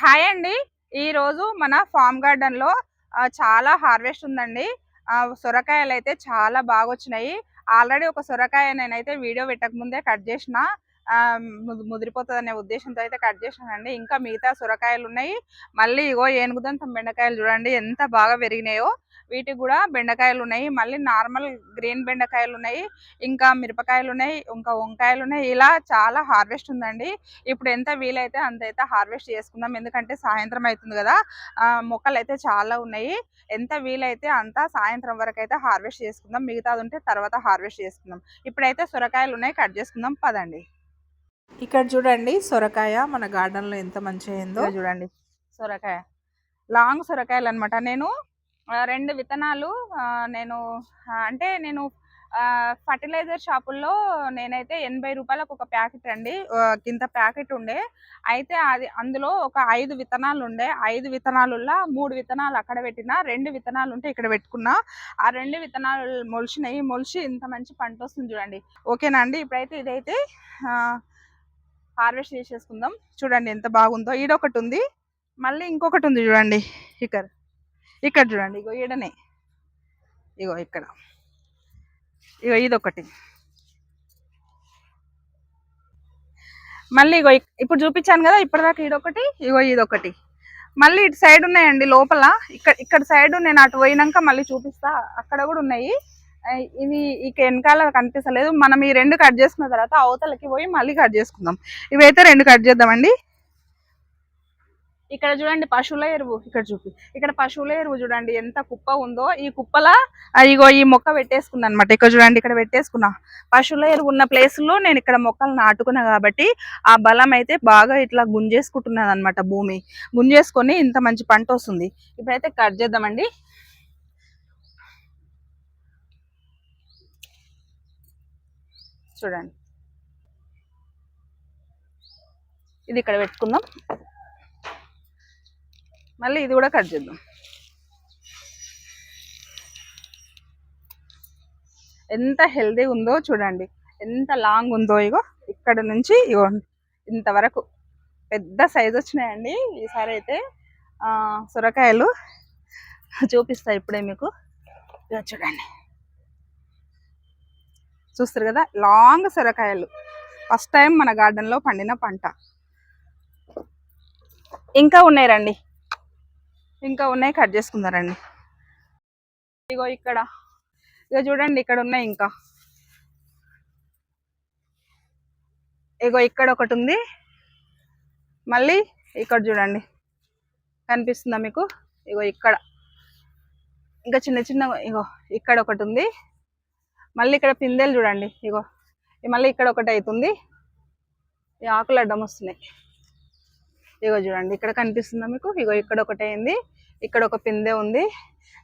Hi అండి. ఈరోజు మన ఫామ్ గార్డెన్లో చాలా హార్వెస్ట్ ఉందండి. సొరకాయలు అయితే చాలా బాగా వచ్చినాయి ఆల్రెడీ ఒక సొరకాయ నేనైతే వీడియో పెట్టక ముందే కట్ చేసిన ముదిరిపోతుంది అనే ఉద్దేశంతో అయితే కట్ చేసినానండి. ఇంకా మిగతా సొరకాయలు ఉన్నాయి మళ్ళీ ఇగో ఏనుగుదంతం బెండకాయలు చూడండి ఎంత బాగా పెరిగినాయో. వీటికి కూడా బెండకాయలు ఉన్నాయి మళ్ళీ నార్మల్ గ్రీన్ బెండకాయలు ఉన్నాయి ఇంకా మిరపకాయలు ఉన్నాయి ఇంకా వంకాయలు ఉన్నాయి ఇలా చాలా హార్వెస్ట్ ఉందండి. ఇప్పుడు ఎంత వీలైతే అంత అయితే హార్వెస్ట్ చేసుకుందాం. ఎందుకంటే సాయంత్రం అవుతుంది కదా మొక్కలు అయితే చాలా ఉన్నాయి. ఎంత వీలైతే అంత సాయంత్రం వరకు అయితే హార్వెస్ట్ చేసుకుందాం. మిగతాది ఉంటే తర్వాత హార్వెస్ట్ చేసుకుందాం. ఇప్పుడైతే సొరకాయలు ఉన్నాయి కట్ చేసుకుందాం. పదండి. ఇక్కడ చూడండి సొరకాయ మన గార్డెన్లో ఎంత మంచిగా అయిందో. చూడండి సొరకాయ. లాంగ్ సొరకాయలు అనమాట నేను రెండు విత్తనాలు నేను అంటే నేను ఫర్టిలైజర్ షాపుల్లో నేనైతే ఎనభై రూపాయలకు ఒక ప్యాకెట్ అండి. కింద ఇంత ప్యాకెట్ ఉండే. అయితే అది అందులో ఒక ఐదు విత్తనాలు ఉండే. ఐదు విత్తనాలులా మూడు విత్తనాలు అక్కడ పెట్టిన రెండు విత్తనాలు ఉంటే ఇక్కడ పెట్టుకున్నా. ఆ రెండు విత్తనాలు మొలిచినాయి. మొలిచి ఇంత మంచి పంట వస్తుంది చూడండి. ఓకేనా అండి? ఇప్పుడైతే ఇదైతే హార్వెస్ట్ చేసేసుకుందాం. చూడండి ఎంత బాగుందో. ఈడొకటి ఉంది. మళ్ళీ ఇంకొకటి ఉంది చూడండి. ఇక్కడ ఇక్కడ చూడండి ఇగో ఈడనే. ఇగో ఇక్కడ. ఇగో ఇదొకటి. మళ్ళీ ఇగో ఇప్పుడు చూపించాను కదా ఇప్పటిదాకా ఇదొకటి ఇగో ఇదొకటి. మళ్ళీ ఇటు సైడ్ ఉన్నాయండి లోపల. ఇక్కడ ఇక్కడ సైడ్ నేను అటు పోయినాక మళ్ళీ చూపిస్తా. అక్కడ కూడా ఉన్నాయి. ఇవి ఇక వెనకాల కనిపిస్తలేదు. మనం ఈ రెండు కట్ చేసుకున్న తర్వాత అవతలకి పోయి మళ్ళీ కట్ చేసుకుందాం. ఇవైతే రెండు కట్ చేద్దామండి. ఇక్కడ చూడండి పశువుల ఎరువు ఇక్కడ చూపి. ఇక్కడ పశువుల ఎరువు చూడండి ఎంత కుప్ప ఉందో. ఈ కుప్పల ఇగో ఈ మొక్క పెట్టేసుకున్నా అనమాట ఇక్కడ చూడండి ఇక్కడ పెట్టేసుకున్నా. పశువుల ఎరువు ఉన్న ప్లేస్లో నేను ఇక్కడ మొక్కలు నాటుకున్నా కాబట్టి ఆ బలం అయితే బాగా ఇట్లా గుంజేసుకుంటున్నది అనమాట భూమి. గుంజేసుకొని ఇంత మంచి పంట వస్తుంది. ఇప్పుడైతే కట్ చేద్దామండి. చూడండి. ఇది ఇక్కడ పెట్టుకుందాం. మళ్ళీ ఇది కూడా కట్ చేద్దాం. ఎంత హెల్దీ ఉందో చూడండి. ఎంత లాంగ్ ఉందో ఇగో ఇక్కడ నుంచి ఇగో ఇంతవరకు పెద్ద సైజు వచ్చినాయండి. ఈసారి అయితే సొరకాయలు చూపిస్తా ఇప్పుడే మీకు. ఇగో చూడండి. చూస్తారు కదా లాంగ్ సొరకాయలు. ఫస్ట్ టైం మన గార్డెన్లో పండిన పంట. ఇంకా ఉన్నాయి రండి. ఇంకా ఉన్నాయి కట్ చేసుకుందారండి ఇగో ఇక్కడ. ఇగో చూడండి ఇక్కడ ఉన్నాయి ఇంకా. ఇగో ఇక్కడ ఒకటి ఉంది. మళ్ళీ ఇక్కడ చూడండి. కనిపిస్తుందా మీకు? ఇగో ఇక్కడ. ఇంకా చిన్న చిన్న ఇగో ఇక్కడ ఒకటి ఉంది. మళ్ళీ ఇక్కడ పిందెలు చూడండి ఇగో. మళ్ళీ ఇక్కడ ఒకటి అవుతుంది ఈ ఆకులు అడ్డం వస్తున్నాయి. ఇగో చూడండి ఇక్కడ కనిపిస్తుందా మీకు? ఇగో ఇక్కడ ఒకటైంది ఇక్కడ ఒక పిందె ఉంది.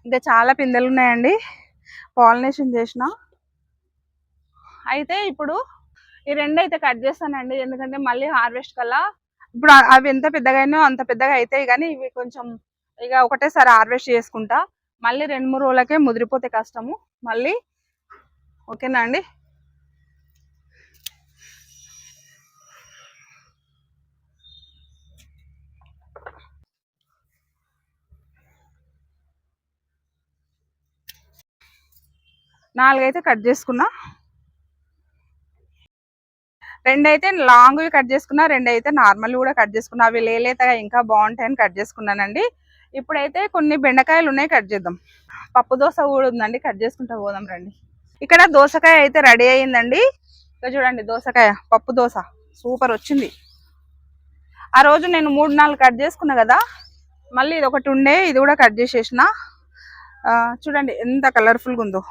ఇంకా చాలా పిందెలు ఉన్నాయండి. పాలినేషన్ చేసిన. అయితే ఇప్పుడు ఈ రెండు అయితే కట్ చేస్తానండి. ఎందుకంటే మళ్ళీ హార్వెస్ట్ కల్లా ఇప్పుడు అవి ఎంత పెద్దగానో అంత పెద్దగా అవుతాయి కానీ ఇవి కొంచెం ఇక ఒకటేసారి హార్వెస్ట్ చేసుకుంటా. మళ్ళీ రెండు మూడు రోజులకే ముదిరిపోతే కష్టము. మళ్ళీ ఓకేనా అండి? నాలుగైతే కట్ చేసుకున్నా. రెండు అయితే లాంగ్ కట్ చేసుకున్నా రెండు అయితే నార్మల్ కూడా కట్ చేసుకున్నా. అవి లేలేతగా ఇంకా బాగుంటాయని కట్ చేసుకున్నానండి. ఇప్పుడైతే కొన్ని బెండకాయలు ఉన్నాయి కట్ చేద్దాం. పప్పు దోశ కూడా ఉందండి కట్ చేసుకుంటా పోదాం రండి. ఇక్కడ దోసకాయ అయితే రెడీ అయ్యిందండి. ఇక్కడ చూడండి దోసకాయ పప్పు దోశ. సూపర్ వచ్చింది. ఆ రోజు నేను మూడు నాలుగు కట్ చేసుకున్నా కదా మళ్ళీ ఇది ఒకటి ఉండే ఇది కూడా కట్ చేసేసిన. చూడండి ఎంత కలర్ఫుల్గా ఉందో.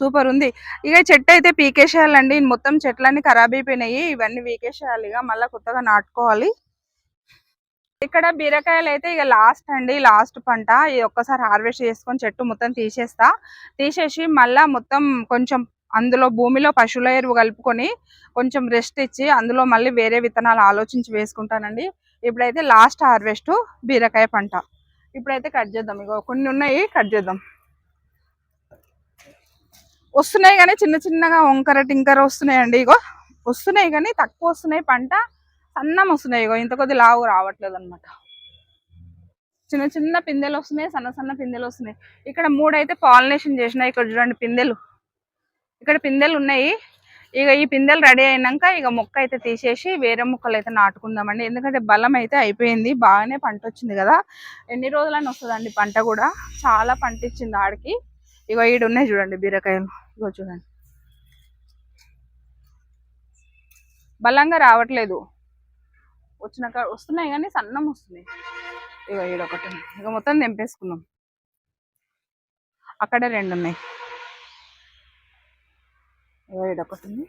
సూపర్ ఉంది ఇక చెట్టు అయితే పీకేసేయాలండి మొత్తం చెట్లన్నీ ఖరాబ్ అయిపోయినాయి ఇవన్నీ పీకేసేయాలి ఇక మళ్ళీ కొత్తగా నాటుకోవాలి. ఇక్కడ బీరకాయలు అయితే ఇక లాస్ట్ అండి. లాస్ట్ పంట. ఇది ఒక్కసారి హార్వెస్ట్ చేసుకొని చెట్టు మొత్తం తీసేస్తా. తీసేసి మళ్ళీ మొత్తం కొంచెం అందులో భూమిలో పశువుల ఎరువు కలుపుకొని కొంచెం రెస్ట్ ఇచ్చి అందులో మళ్ళీ వేరే విత్తనాలు ఆలోచించి వేసుకుంటానండి. ఇప్పుడైతే లాస్ట్ హార్వెస్ట్ బీరకాయ పంట. ఇప్పుడైతే కట్ చేద్దాం. ఇగో కొన్ని ఉన్నాయి. కట్ చేద్దాం. వస్తున్నాయి కానీ చిన్న చిన్నగా వంకర టింకర వస్తున్నాయండి ఇగో. వస్తున్నాయి కానీ తక్కువ వస్తున్నాయి పంట సన్నం వస్తున్నాయి ఇగో. ఇంత కొద్ది లావు రావట్లేదు అనమాట చిన్న చిన్న పిందెలు వస్తున్నాయి సన్న సన్న పిందెలు వస్తున్నాయి. ఇక్కడ మూడైతే పాలినేషన్ చేసినాయి ఇక్కడ చూడండి పిందెలు. ఇక్కడ పిందెలు ఉన్నాయి. ఇక ఈ పిందెలు రెడీ అయినాక ఇక మొక్క అయితే తీసేసి వేరే మొక్కలు అయితే నాటుకుందామండి. ఎందుకంటే బలం అయితే అయిపోయింది బాగానే పంట వచ్చింది కదా. ఎన్ని రోజులని వస్తుందండి పంట కూడా. చాలా పంట ఇచ్చింది ఆడికి. ఇగో ఈడు ఉన్నాయి చూడండి బీరకాయలు. ఇగో చూడండి. బలంగా రావట్లేదు. వచ్చినాక వస్తున్నాయి కానీ సన్నం వస్తున్నాయి ఇగో ఈడొకటి ఉంది. ఇక మొత్తం తెంపేసుకున్నాం. అక్కడే రెండు ఉన్నాయి. ఇగో ఈడొకటి ఉంది.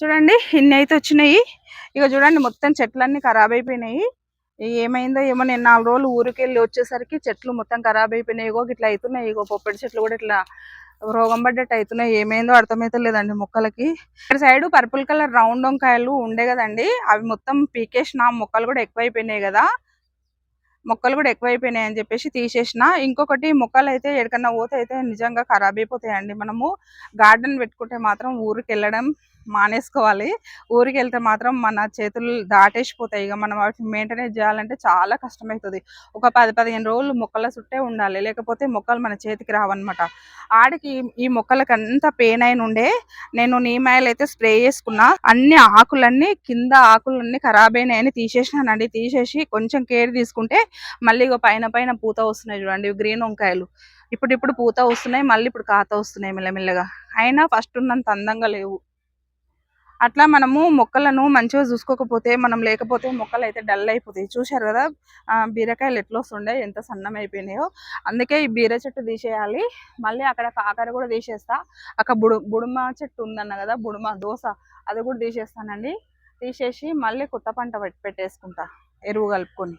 చూడండి ఇన్ని అయితే వచ్చినాయి. ఇక చూడండి మొత్తం చెట్లన్నీ ఖరాబ్ అయిపోయినాయి. ఏమైందో ఏమో నేను నాలుగు రోజులు ఊరికి వెళ్ళి వచ్చేసరికి చెట్లు మొత్తం ఖరాబ్ అయిపోయినాయి. ఇగో ఇట్లా అవుతున్నాయి ఇగో పొప్పటి చెట్లు కూడా ఇట్లా రోగం పడ్డట్టు అవుతున్నాయి ఏమైందో అర్థమైతే లేదండి మొక్కలకి. ఇక్కడ సైడ్ పర్పుల్ కలర్ రౌండ్ వంకాయలు ఉండే కదండి. అవి మొత్తం పీకేసిన మొక్కలు కూడా ఎక్కువైపోయినాయి కదా. మొక్కలు కూడా ఎక్కువైపోయినాయి అని చెప్పేసి తీసేసిన. ఇంకొకటి మొక్కలు అయితే ఎక్కడికన్నా పోతే అయితే నిజంగా ఖరాబ్ అయిపోతాయండి మనము. గార్డెన్ పెట్టుకుంటే మాత్రం ఊరికి వెళ్ళడం మానేసుకోవాలి. ఊరికి వెళ్తే మాత్రం మన చేతులు దాటేసిపోతాయి. ఇక మనం వాటిని మెయింటైన్ చేయాలంటే చాలా కష్టమవుతుంది ఒక పది పదిహేను రోజులు మొక్కల చుట్టే ఉండాలి. లేకపోతే మొక్కలు మన చేతికి రావన్నమాట. ఆడికి ఈ మొక్కలకి అంత పెయిన్ అయిన ఉండే నేను నీమాయిల్ అయితే స్ప్రే చేసుకున్నా. అన్ని ఆకులన్నీ కింద ఆకులన్నీ ఖరాబ్ అయినాయని తీసేసినానండి. తీసేసి కొంచెం కేర్ తీసుకుంటే మళ్ళీ ఇక పైన పైన పూత వస్తున్నాయి చూడండి. గ్రీన్ వంకాయలు. ఇప్పుడు ఇప్పుడు పూత వస్తున్నాయి మళ్ళీ ఇప్పుడు కాత వస్తున్నాయి మెల్లమెల్లగా. అయినా ఫస్ట్ ఉన్నంత అందంగా లేవు. అట్లా మనము మొక్కలను మంచిగా చూసుకోకపోతే మనం లేకపోతే మొక్కలు అయితే డల్ అయిపోతాయి. చూశారు కదా బీరకాయలు ఎట్లా వస్తుండే ఎంత సన్నం అయిపోయినాయో అందుకే ఈ బీర చెట్టు తీసేయాలి. మళ్ళీ అక్కడ కాకర కూడా తీసేస్తా. అక్కడ బుడు బుడుమ చెట్టు ఉందన్న కదా బుడుమ దోస అది కూడా తీసేస్తానండి. తీసేసి మళ్ళీ కొత్త పంట పెట్టేసుకుంటా ఎరువు కలుపుకొని.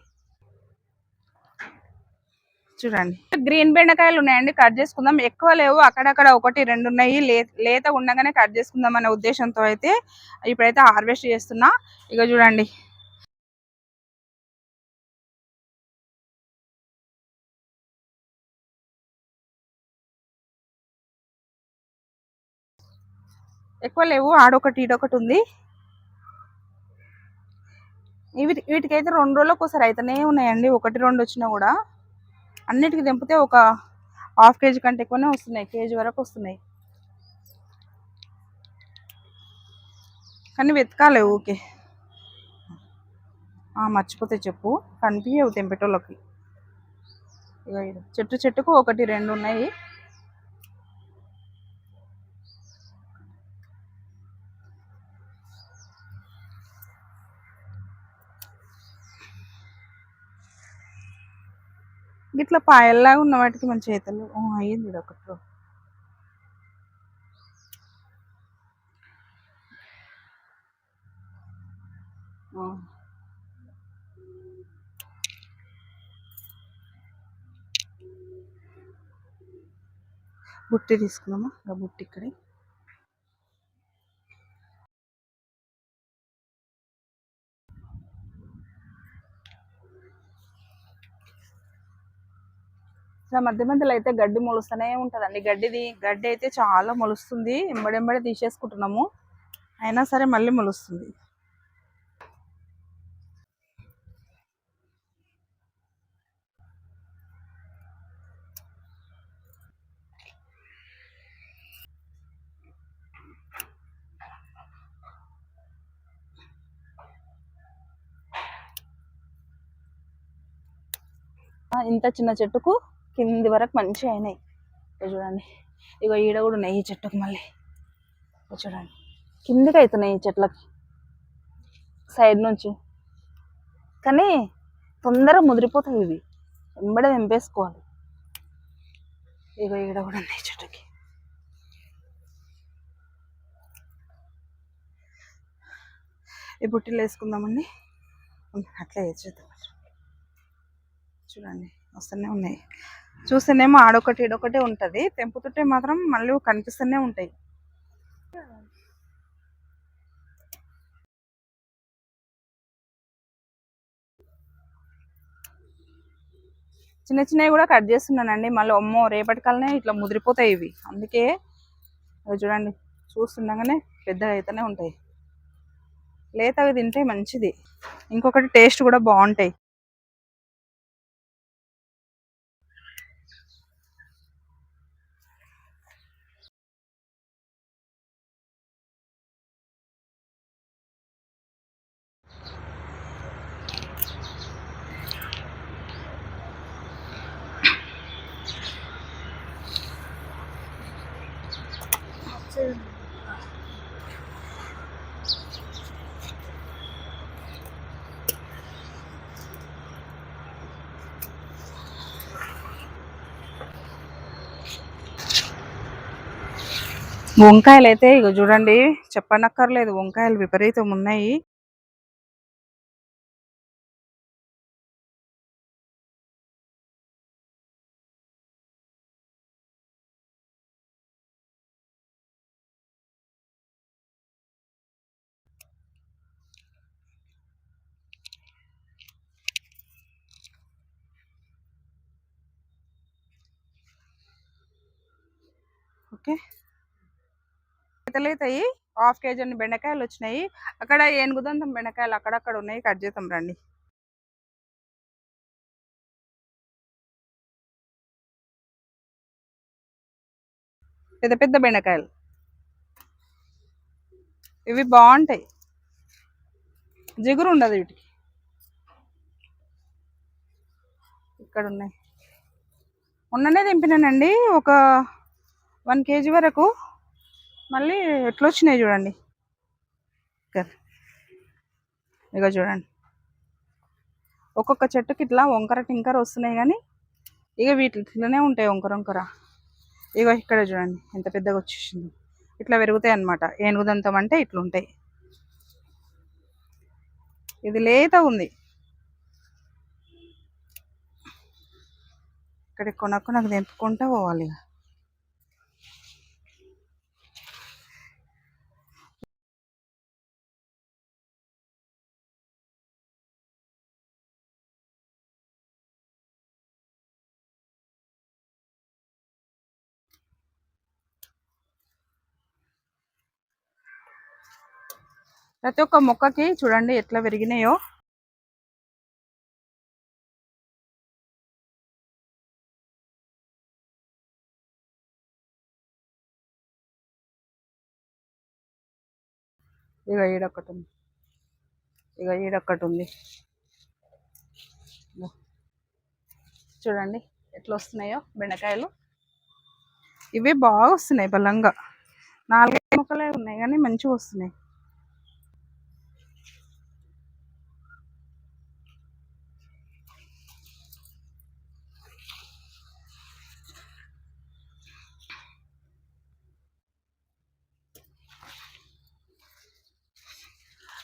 చూడండి. గ్రీన్ బెండకాయలు ఉన్నాయండి కట్ చేసుకుందాం. ఎక్కువ లేవు అక్కడక్కడ ఒకటి రెండు ఉన్నాయి. లేత ఉండగానే కట్ చేసుకుందాం అనే ఉద్దేశంతో అయితే ఇప్పుడైతే హార్వెస్ట్ చేస్తున్నా. ఇక చూడండి. ఎక్కువ లేవు ఆడొకటి ఇడొకటి ఉంది. వీటి వీటికైతే రెండు రోజులకు ఒకసారి అయితేనే ఉన్నాయండి. ఒకటి రెండు వచ్చినా కూడా. అన్నిటికీ తెంపితే ఒక హాఫ్ కేజీ కంటే ఎక్కువనే వస్తున్నాయి కేజీ వరకు వస్తున్నాయి. కానీ వెతకాలి ఊకే మర్చిపోతే చెప్పు. కనిపించవు తెంపేటోళ్ళకి. చెట్టు చెట్టుకు ఒకటి రెండు ఉన్నాయి. ఇట్లా పాయల్లాగా ఉన్న వాటికి మన చేతులు. ఓ, అయ్యింది ఇది ఒకటి బుట్టి తీసుకున్నామా బుట్టి ఇక్కడే. ఇట్లా మధ్య మధ్యలో అయితే గడ్డి మొలుస్తూనే ఉంటుందండి. గడ్డిది గడ్డి అయితే చాలా మొలుస్తుంది. ఎంబడెంబడి తీసేసుకుంటున్నాము. అయినా సరే మళ్ళీ మొలుస్తుంది. ఇంత చిన్న చెట్టుకు కింది వరకు మంచిగా అయినాయి. చూడండి. ఇగో ఈడ కూడా ఉన్నాయి ఈ చెట్టుకు మళ్ళీ. చూడండి. కిందికి అవుతున్నాయి ఈ చెట్లకి. సైడ్ నుంచి. కానీ తొందరగా ముదిరిపోతాయి ఇవి. వెంబడే తెంపేసుకోవాలి ఇగో ఈడ కూడా ఉన్నాయి చెట్టుకి. ఈ బుట్టిలు వేసుకుందామండి. అట్లా వేసేద్దాం చూడండి. వస్తూనే ఉన్నాయి. చూస్తేనేమో ఆడొకటి ఈడొకటి ఉంటుంది. తెంపుతుంటే మాత్రం మళ్ళీ కనిపిస్తూనే ఉంటాయి. చిన్న చిన్నవి కూడా కట్ చేస్తున్నానండి. మళ్ళీ అమ్మో రేపటి కల్లా ఇట్లా ముదిరిపోతాయి ఇవి. అందుకే చూడండి చూస్తుండగానే పెద్దగా అయితేనే ఉంటాయి. లేతవి తింటే మంచిది. ఇంకొకటి టేస్ట్ కూడా బాగుంటాయి. వంకాయలు అయితే ఇగో చూడండి చెప్పనక్కర్లేదు వంకాయలు విపరీతం ఉన్నాయి. ఓకే. లేతలేతాయి హాఫ్ కేజీ అన్ని బెండకాయలు వచ్చినాయి. అక్కడ ఏనుగుదంతం బెండకాయలు అక్కడక్కడ ఉన్నాయి. కట్ చేద్దాం రండి. పెద్ద పెద్ద బెండకాయలు. ఇవి బాగుంటాయి. జిగురు ఉండదు వీటికి. ఇక్కడ ఉన్నాయి. మొన్ననే దింపినానండి. ఒక వన్ కేజీ వరకు మళ్ళీ ఎట్లా వచ్చినాయి చూడండి ఇగో ఇక చూడండి. ఒక్కొక్క చెట్టుకి ఇట్లా వంకర టింకర వస్తున్నాయి కానీ ఇక వీటిలోనే ఉంటాయి వంకర వంకర. ఇగో ఇక్కడ చూడండి ఎంత పెద్దగా వచ్చేసింది. ఇట్లా పెరుగుతాయి అన్నమాట. ఏనుగుదంతం అంటే ఇట్లుంటాయి. ఇది లేత ఉంది. ఇక్కడ కొనక్కు నాకు తెంపుకుంటూ పోవాలి ఇక ప్రతి ఒక్క మొక్కకి చూడండి ఎట్లా పెరిగినాయో ఇక ఈడొక్కటి ఉంది. ఇక ఈడొక్కటి ఉంది. చూడండి ఎట్లా వస్తున్నాయో బెండకాయలు. ఇవి బాగా వస్తున్నాయి బలంగా. నాలుగైదు మొక్కలే ఉన్నాయి కానీ మంచిగా వస్తున్నాయి.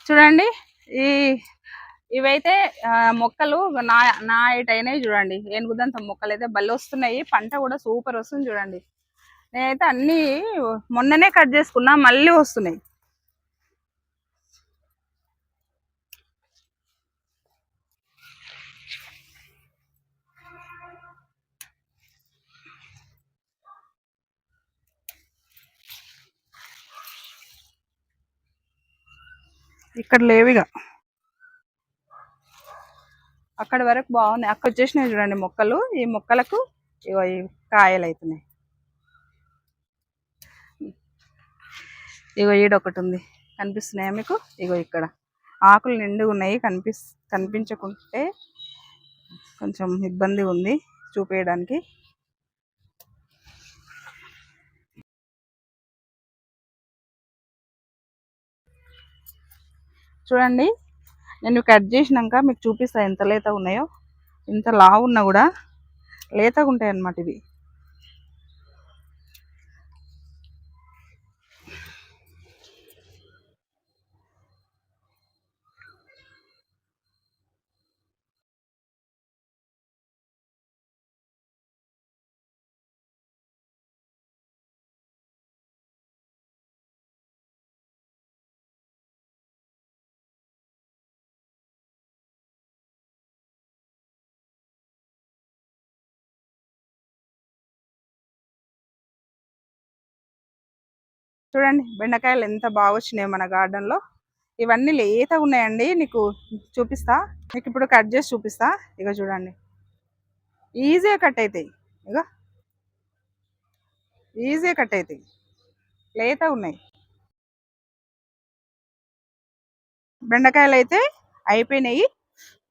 చూడండి. ఈ ఇవైతే మొక్కలు నా నా హైట్ అయినాయి చూడండి. ఏనుగుదంత మొక్కలు అయితే బలి వస్తున్నాయి. పంట కూడా సూపర్ వస్తుంది చూడండి. నేనైతే అన్నీ మొన్ననే కట్ చేసుకున్నా మళ్ళీ వస్తున్నాయి. ఇక్కడ లేవిగా అక్కడ వరకు బాగున్నాయి. అక్కడ వచ్చేసినాయి చూడండి మొక్కలు. ఈ మొక్కలకు ఇగో ఈ కాయలు అవుతున్నాయి ఇగో ఈడొకటి ఉంది. కనిపిస్తున్నాయా మీకు? ఇగో ఇక్కడ. ఆకులు నిండు ఉన్నాయి. కనిపిస్ కనిపించకుంటే కొంచెం ఇబ్బంది ఉంది చూపేయడానికి. చూడండి. నేను కట్ చేసినాక మీకు చూపిస్తా ఎంత లేత ఉన్నాయో. ఇంత లావు ఉన్నా కూడా లేతగా ఉంటాయి అన్నమాట ఇవి. చూడండి బెండకాయలు ఎంత బాగా వచ్చినాయి మన గార్డెన్లో ఇవన్నీ లేతగా ఉన్నాయండి నీకు చూపిస్తా. నీకు ఇప్పుడు కట్ చేసి చూపిస్తా. ఇక చూడండి. ఈజీగా కట్ అవుతాయి ఇక ఈజీగా కట్ అవుతాయి లేతగా ఉన్నాయి. బెండకాయలు అయితే అయిపోయినాయి.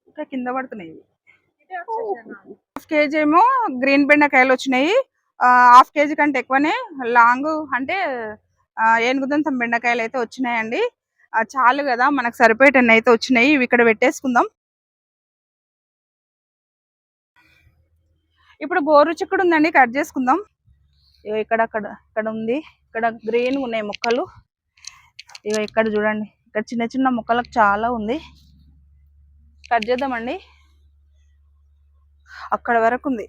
ఇంకా కింద పడుతున్నాయి హాఫ్ కేజీ ఏమో గ్రీన్ బెండకాయలు వచ్చినాయి. హాఫ్ కేజీ కంటే ఎక్కువనే. లాంగ్ అంటే ఏనుగుదంతం బెండకాయలు అయితే వచ్చినాయండి. చాలు కదా మనకు సరిపోయేటన్ని అయితే వచ్చినాయి. ఇవి ఇక్కడ పెట్టేసుకుందాం. ఇప్పుడు గోరు చిక్కుడు ఉందండి కట్ చేసుకుందాం. ఇగో ఇక్కడ అక్కడ ఇక్కడ ఉంది. ఇక్కడ గ్రీన్ ఉన్నాయి మొక్కలు. ఇవి ఇక్కడ చూడండి ఇక్కడ చిన్న చిన్న మొక్కలకు చాలా ఉంది. కట్ చేద్దామండి. అక్కడ వరకు ఉంది.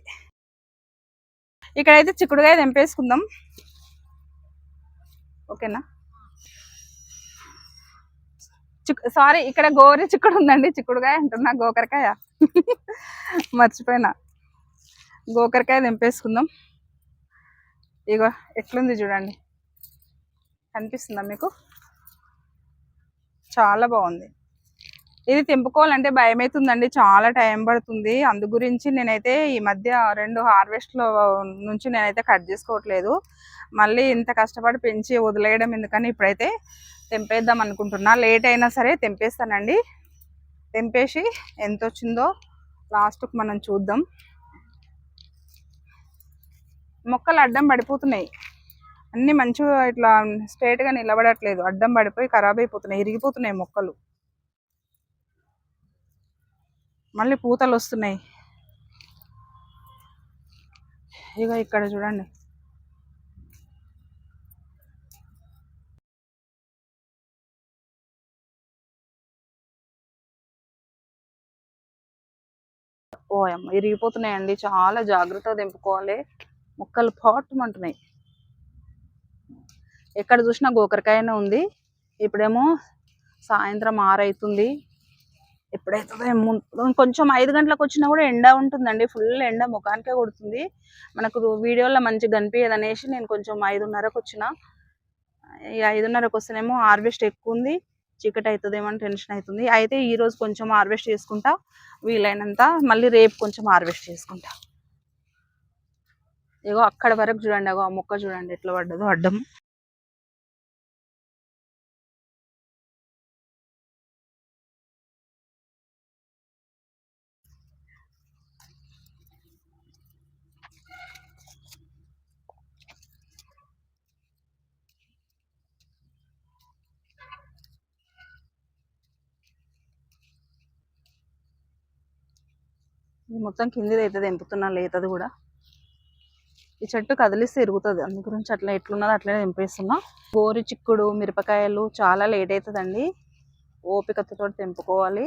ఇక్కడైతే చిక్కుడుగా తెంపేసుకుందాం. ఓకేనా? చిక్ సారీ ఇక్కడ గోరి చిక్కుడు ఉందండి చిక్కుడుకాయ అంటున్నా గోకరకాయ. మర్చిపోయినా. గోకరకాయ తెంపేసుకుందాం ఇగో ఎట్లుంది చూడండి. కనిపిస్తుందా మీకు? చాలా బాగుంది. ఇది తెంపుకోవాలంటే భయం అవుతుందండి చాలా టైం పడుతుంది. అందు గురించి నేనైతే ఈ మధ్య రెండు హార్వెస్ట్లో నుంచి నేనైతే కట్ చేసుకోవట్లేదు. మళ్ళీ ఇంత కష్టపడి పెంచి వదిలేయడం ఎందుకని ఇప్పుడైతే తెంపేద్దాం అనుకుంటున్నా. లేట్ అయినా సరే తెంపేస్తానండి. తెంపేసి ఎంత వచ్చిందో లాస్ట్కి మనం చూద్దాం. మొక్కలు అడ్డం పడిపోతున్నాయి. అన్నీ మంచిగా ఇట్లా స్ట్రేట్గా నిలబడట్లేదు. అడ్డం పడిపోయి ఖరాబ్ అయిపోతున్నాయి. ఇరిగిపోతున్నాయి మొక్కలు. మళ్ళీ పూతలు వస్తున్నాయి. ఇక ఇక్కడ చూడండి. ఓయమ్మ ఇరిగిపోతున్నాయండి. చాలా జాగ్రత్తగా తెంపుకోవాలి మొక్కలు పాటుమంటున్నాయి. ఎక్కడ చూసినా గోకరకాయనే ఉంది. ఇప్పుడేమో సాయంత్రం ఆరైతుంది. ఎప్పుడైతుందో కొంచెం ఐదు గంటలకు వచ్చినా కూడా ఎండ ఉంటుందండి. ఫుల్ ఎండ ముఖానికే కొడుతుంది. మనకు వీడియోలో మంచిగా కనిపించదు అనేసి నేను కొంచెం ఐదున్నరకు వచ్చిన. ఈ ఐదున్నరకు వస్తేనేమో హార్వెస్ట్ ఎక్కువ ఉంది. చీకటి అవుతుందేమో అని టెన్షన్ అవుతుంది అయితే ఈరోజు కొంచెం హార్వెస్ట్ చేసుకుంటా. వీలైనంత మళ్ళీ రేపు కొంచెం హార్వెస్ట్ చేసుకుంటా. ఇగో అక్కడ వరకు చూడండి. అగో ఆ మొక్క చూడండి ఎట్లా పడ్డదో అడ్డం. ఇది మొత్తం కిందిది అయితే తెంపుతున్నా లేతది కూడా. ఈ చెట్టు కదిలిస్తే ఇరుగుతుంది. అందు గురించి అట్లా ఎట్లున్నది అట్లనే తెంపేస్తున్నా. గోరి చిక్కుడు మిరపకాయలు చాలా లేట్ అవుతుందండి ఓపికతో తెంపుకోవాలి.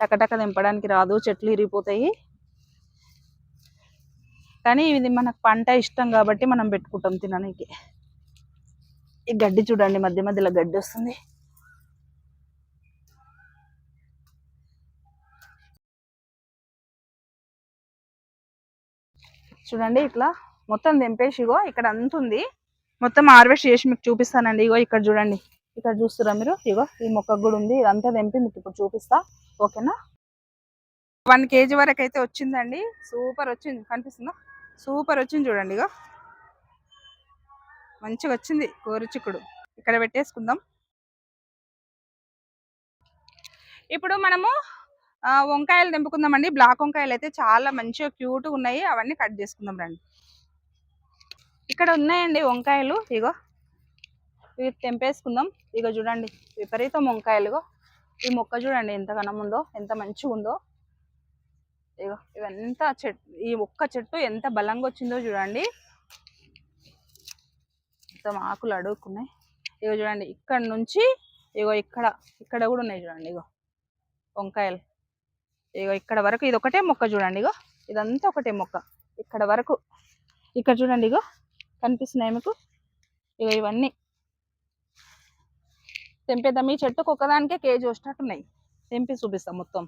టకటక తెంపడానికి రాదు. చెట్లు ఇరిగిపోతాయి. కానీ ఇది మనకు పంట ఇష్టం కాబట్టి మనం పెట్టుకుంటాం తినడానికి ఈ గడ్డి చూడండి మధ్య మధ్యలో గడ్డి వస్తుంది. చూడండి ఇట్లా మొత్తం తెంపేసి ఇగో ఇక్కడ అంత ఉంది. మొత్తం హార్వెస్ట్ చేసి మీకు చూపిస్తానండి. ఇగో ఇక్కడ చూడండి. ఇక్కడ చూస్తురా మీరు? ఇగో ఈ మొక్క కూడా ఉంది. ఇదంతా తెంపి మీకు ఇప్పుడు చూపిస్తా. ఓకేనా? వన్ కేజీ వరకు అయితే వచ్చిందండి. సూపర్ వచ్చింది. కనిపిస్తుందా? సూపర్ వచ్చింది చూడండి ఇగో. మంచిగా వచ్చింది చిక్కుడు. ఇక్కడ పెట్టేసుకుందాం. ఇప్పుడు మనము వంకాయలు తెంపుకుందామండి. బ్లాక్ వంకాయలు అయితే చాలా మంచిగా క్యూట్గా ఉన్నాయి. అవన్నీ కట్ చేసుకుందాం రండి. ఇక్కడ ఉన్నాయండి వంకాయలు. ఇగో ఇవి తెంపేసుకుందాం. ఇగో చూడండి విపరీతం వంకాయలుగో ఈ మొక్క చూడండి ఎంత ఘనం ఉందో ఎంత మంచిగా ఉందో. ఇగో ఇవంతా చెట్టు ఈ ఒక్క చెట్టు ఎంత బలంగా వచ్చిందో చూడండి. మొత్తం ఆకులు అడుగుకున్నాయి ఇగో చూడండి ఇక్కడ నుంచి ఇగో ఇక్కడ ఇక్కడ కూడా ఉన్నాయి చూడండి ఇగో వంకాయలు. ఇగో ఇక్కడ వరకు ఇది ఒకటే మొక్క చూడండి ఇగో. ఇదంతా ఒకటే మొక్క. ఇక్కడ వరకు ఇక్కడ చూడండి ఇగో. కనిపిస్తున్నాయి మీకు? ఇగో ఇవన్నీ. తెంపేద్దాం. ఈ చెట్టుకు ఒకదానికే కేజీ వచ్చినట్టున్నాయి తెంపి చూపిస్తాం మొత్తం.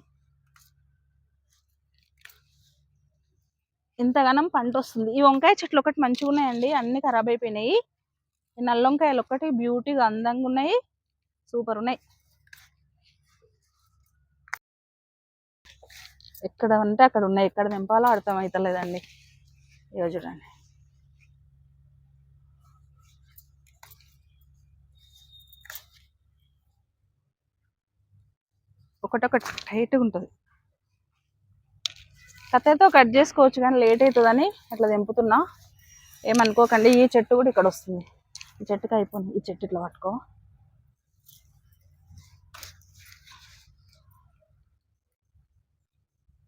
ఇంతగానం పంట వస్తుంది. ఈ వంకాయ చెట్లు ఒకటి మంచిగా ఉన్నాయండి. అన్ని ఖరాబ్ అయిపోయినాయి. ఈ నల్ల వంకాయలు ఒకటి బ్యూటీగా అందంగా ఉన్నాయి. సూపర్ ఉన్నాయి. ఎక్కడ ఉంటే అక్కడ ఉన్నాయి. ఎక్కడ నింపాలో అర్థం అవుతలేదండి ఇక చూడండి. ఒకటొకటి టైట్గా ఉంటుంది. కత్తెరతో కట్ చేసుకోవచ్చు కానీ లేట్ అవుతుందని అట్లా తెంపుతున్నా. ఏమనుకోకండి ఈ చెట్టు కూడా ఇక్కడ వస్తుంది. ఈ చెట్టుకి అయిపోయింది. ఈ చెట్టు ఇట్లా పట్టుకో.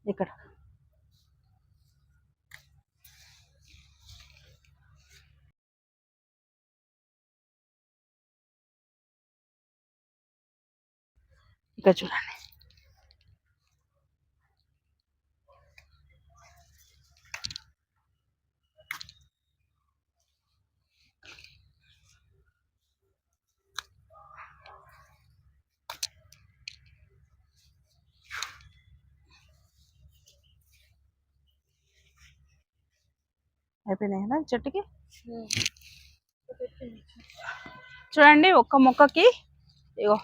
ఇక్కడ. ఇక్కడ చూడండి. అయిపోయినాయి కదా చెట్టుకి? చూడండి ఒక్క మొక్కకి ఇగో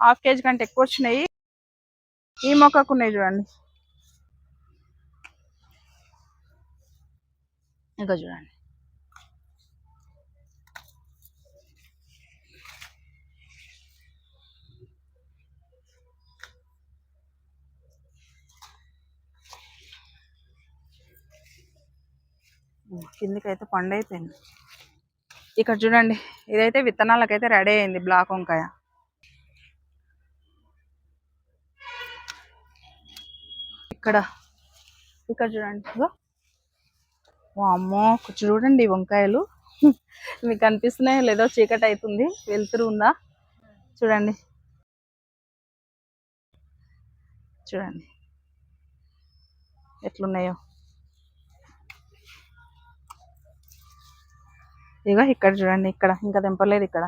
హాఫ్ కేజీ కంటే ఎక్కువ వచ్చినాయి. ఈ మొక్కకు ఉన్నాయి చూడండి. ఇగో చూడండి. కిందికైతే పండు అయిపోయింది ఇక్కడ చూడండి ఇదైతే విత్తనాలకైతే రెడీ అయింది బ్లాక్ వంకాయ. ఇక్కడ ఇక్కడ చూడండి అమ్మో చూడండి వంకాయలు. మీకు కనిపిస్తున్నాయో లేదో చీకటి అవుతుంది వెలుతురు ఉందా? చూడండి. చూడండి. ఎట్లున్నాయో. ఇగో ఇక్కడ చూడండి ఇక్కడ. ఇంకా తెంపలేదు ఇక్కడ.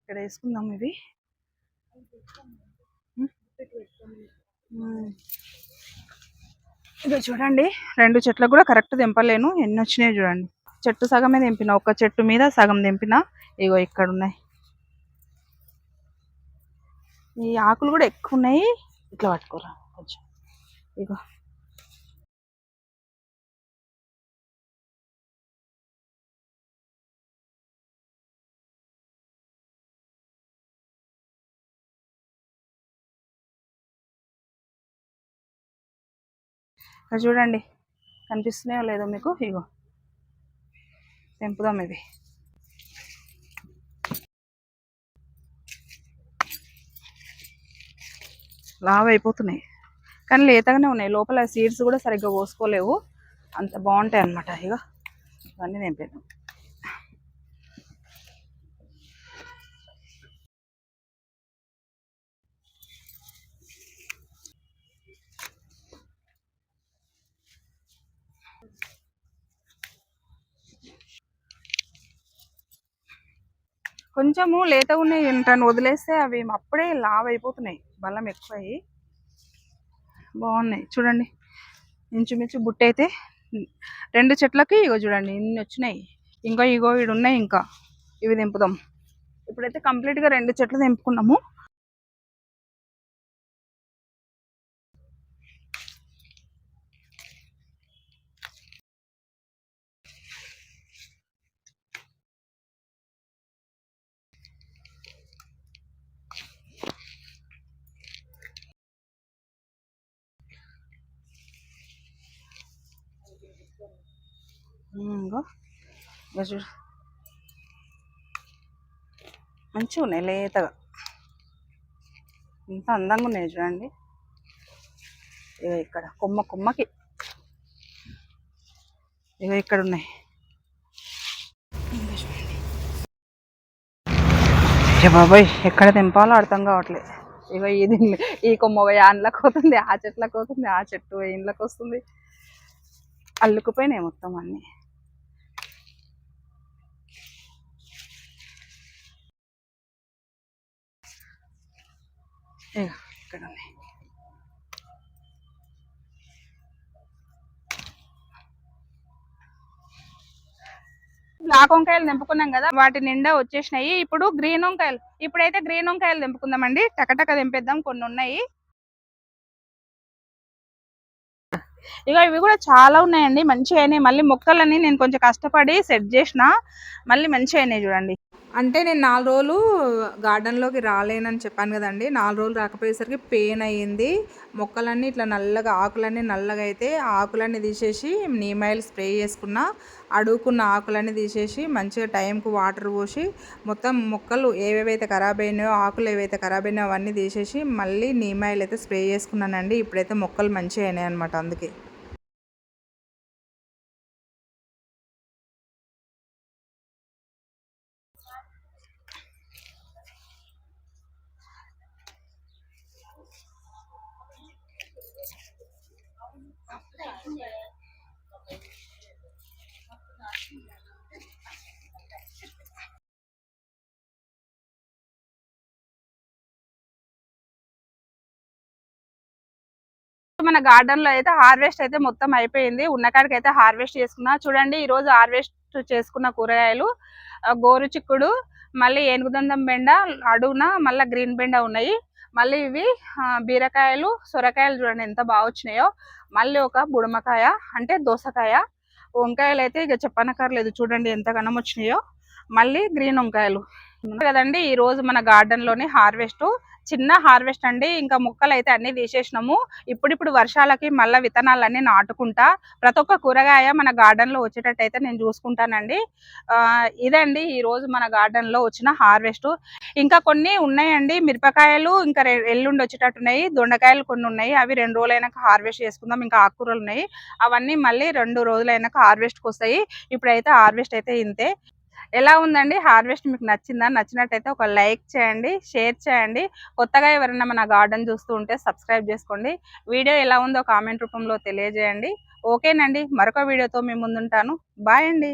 ఇక్కడ వేసుకుందాం ఇవి. ఇదో చూడండి రెండు చెట్లకు కూడా కరెక్ట్ తెంపలేను. ఎన్ని వచ్చినాయి చూడండి. చెట్టు సగమే తెంపిన ఒక చెట్టు మీద సగం దింపిన ఇగో ఇక్కడ ఉన్నాయి. ఈ ఆకులు కూడా ఎక్కువ ఉన్నాయి. ఇట్లా పట్టుకోరా కొంచెం. ఇగో. ఇక్కడ చూడండి. కనిపిస్తున్నాయో లేదో మీకు? ఇగో. తెంపుదాం ఇవి. లావ్ అయిపోతున్నాయి. కానీ లేతగానే ఉన్నాయి. లోపల సీడ్స్ కూడా సరిగ్గా పోసుకోలేవు. అంత బాగుంటాయి అన్నమాట ఇక ఇవన్నీ తెంపాను కొంచెము లేత ఉన్నాయి ఏంటని వదిలేస్తే అవి అప్పుడే లావ్ అయిపోతున్నాయి. బలం ఎక్కువయ్యి. బాగున్నాయి. చూడండి. ఇంచుమించు బుట్ట అయితే రెండు చెట్లకి ఇగో చూడండి ఇన్ని వచ్చినాయి. ఇంకా ఇగో ఇవి ఉన్నాయి ఇంకా. ఇవి తెంపుదాం. ఇప్పుడైతే కంప్లీట్గా రెండు చెట్లు తెంపుకున్నాము. ఇంకో చూడు మంచిగా ఉన్నాయి లేతగా. ఎంత అందంగా ఉన్నాయి చూడండి. ఇక ఇక్కడ కొమ్మ కొమ్మకి. ఇక ఇక్కడ ఉన్నాయి. ఏ బాబాయ్ ఎక్కడ తెంపాలో అర్థం కావట్లేదు ఇగో ఇది ఈ కొమ్మ పోయి అవుతుంది ఆ చెట్లకు అవుతుంది ఆ చెట్టు పోయి వస్తుంది. అల్లుకుపోయినాయి మొత్తం అన్ని. ఇక్కడ ఉన్నాయి బ్లాక్ వంకాయలు తెంపుకున్నాం కదా వాటి నిండా వచ్చేసినాయి. ఇప్పుడు గ్రీన్ వంకాయలు. ఇప్పుడైతే గ్రీన్ వంకాయలు తెంపుకుందామండి. టకటక తెంపేద్దాం. కొన్ని ఉన్నాయి. ఇక ఇవి కూడా చాలా ఉన్నాయండి. మంచిగా అయినాయి. మళ్ళీ మొక్కలని నేను కొంచెం కష్టపడి సెట్ చేసిన. మళ్ళీ మంచిగా అయినాయి చూడండి. అంటే నేను నాలుగు రోజులు గార్డెన్లోకి రాలేనని చెప్పాను కదండి. నాలుగు రోజులు రాకపోయేసరికి పెయిన్ అయ్యింది. మొక్కలన్నీ ఇట్లా నల్లగా ఆకులన్నీ నల్లగా అయితే ఆకులన్నీ తీసేసి నీమాయిల్ స్ప్రే చేసుకున్న అడుగుకున్న ఆకులన్నీ తీసేసి మంచిగా టైంకు వాటర్ పోసి మొత్తం మొక్కలు ఏవేవైతే ఖరాబ్ అయినాయో ఆకులు ఏవైతే ఖరాబ్ అయినాయో అవన్నీ తీసేసి మళ్ళీ నీమాయిల్ అయితే స్ప్రే చేసుకున్నానండి. ఇప్పుడైతే మొక్కలు మంచిగా అయినాయి అనమాట అందుకే. మన గార్డెన్లో అయితే హార్వెస్ట్ అయితే మొత్తం అయిపోయింది. ఉన్న కాడికి అయితే హార్వెస్ట్ చేసుకున్నా. చూడండి ఈ రోజు హార్వెస్ట్ చేసుకున్న కూరగాయలు గోరు చిక్కుడు మళ్ళీ ఏనుగుదండం బెండ అడుగున మళ్ళీ గ్రీన్ బెండ ఉన్నాయి. మళ్ళీ ఇవి బీరకాయలు సొరకాయలు చూడండి ఎంత బాగా వచ్చినాయో. మళ్ళీ ఒక బుడమకాయ అంటే దోసకాయ. వంకాయలు అయితే ఇక చెప్పనక్కర్లేదు. చూడండి ఎంత ఘనం వచ్చినాయో. మళ్ళీ గ్రీన్ వంకాయలు. కదండి ఈ రోజు మన గార్డెన్లోని హార్వెస్ట్ చిన్న హార్వెస్ట్ అండి. ఇంకా మొక్కలు అయితే అన్ని తీసేసినాము. ఇప్పుడిప్పుడు వర్షాలకి మళ్ళీ విత్తనాలన్నీ నాటుకుంటా ప్రతి ఒక్క కూరగాయ మన గార్డెన్లో వచ్చేటట్టు అయితే నేను చూసుకుంటానండి. ఆ, ఇదండి ఈ రోజు మన గార్డెన్లో వచ్చిన హార్వెస్ట్. ఇంకా కొన్ని ఉన్నాయండి. మిరపకాయలు ఇంకా ఎల్లుండి వచ్చేటట్టు ఉన్నాయి దొండకాయలు కొన్ని ఉన్నాయి. అవి రెండు రోజులైనాక హార్వెస్ట్ చేసుకుందాం. ఇంకా ఆకుకూరలు ఉన్నాయి. అవన్నీ మళ్ళీ రెండు రోజులైనాక హార్వెస్ట్కి వస్తాయి ఇప్పుడైతే హార్వెస్ట్ అయితే ఇంతే. ఎలా ఉందండి? హార్వెస్ట్ మీకు నచ్చిందా? నచ్చినట్టయితే ఒక లైక్ చేయండి షేర్ చేయండి. కొత్తగా ఎవరైనా మన గార్డెన్ చూస్తూ ఉంటే సబ్స్క్రైబ్ చేసుకోండి. వీడియో ఎలా ఉందో కామెంట్ రూపంలో తెలియజేయండి. ఓకేనండి. మరొక వీడియోతో మేము ముందుంటాను. బాయ్ అండి.